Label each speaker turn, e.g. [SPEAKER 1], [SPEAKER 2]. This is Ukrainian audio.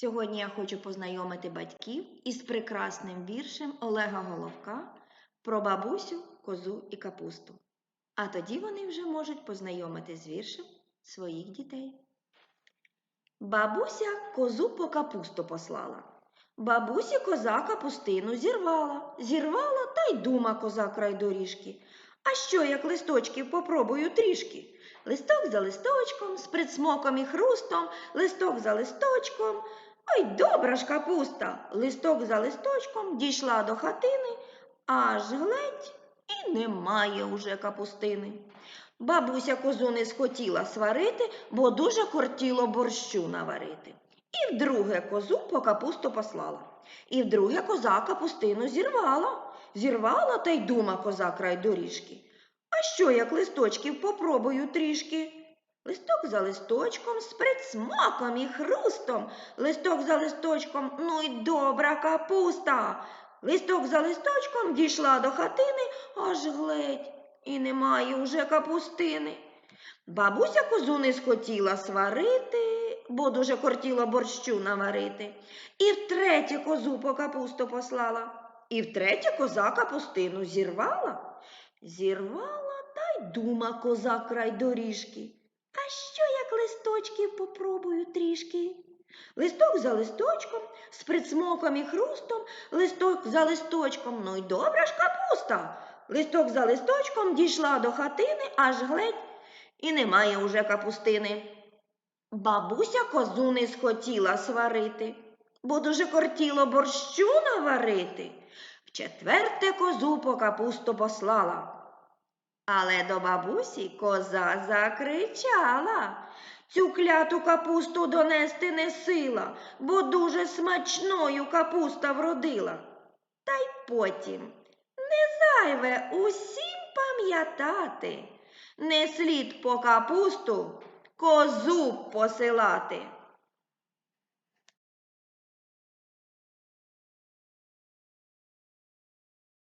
[SPEAKER 1] Сьогодні я хочу познайомити батьків із прекрасним віршем Олега Головка про бабусю, козу і капусту. А тоді вони вже можуть познайомити з віршем своїх дітей. Бабуся козу по капусту послала. Бабусі коза капустину зірвала, зірвала та й дума коза край доріжки. А що, як листочків попробую трішки? Листок за листочком, з присмоком і хрустом, листок за листочком. Ой, добра ж капуста! Листок за листочком дійшла до хатини, аж гледь і немає уже капустини. Бабуся козу не схотіла сварити, бо дуже кортіло борщу наварити. І вдруге козу по капусту послала. І вдруге коза капустину зірвала. Зірвала та й дума коза край доріжки. А що, як листочків попробую трішки? Листок за листочком, з присмаком і хрустом, листок за листочком, ну й добра капуста. Листок за листочком дійшла до хатини, аж гледь, і немає уже капустини. Бабуся козу не схотіла сварити, бо дуже кортіло борщу наварити. І втретє козу по капусту послала, і втретє коза капустину зірвала. Зірвала та й дума коза край доріжки. А що, як листочків попробую трішки? Листок за листочком, з присмоком і хрустом, листок за листочком, ну й добра ж капуста. Листок за листочком дійшла до хатини, аж гледь, і немає уже капустини. Бабуся козу не схотіла сварити, бо дуже кортіло борщу наварити. Вчетверте козу по капусту послала. Але до бабусі коза закричала. Цю кляту капусту донести не сила, бо дуже смачною капуста вродила. Та й потім не зайве усім пам'ятати, не слід по капусту козу посилати.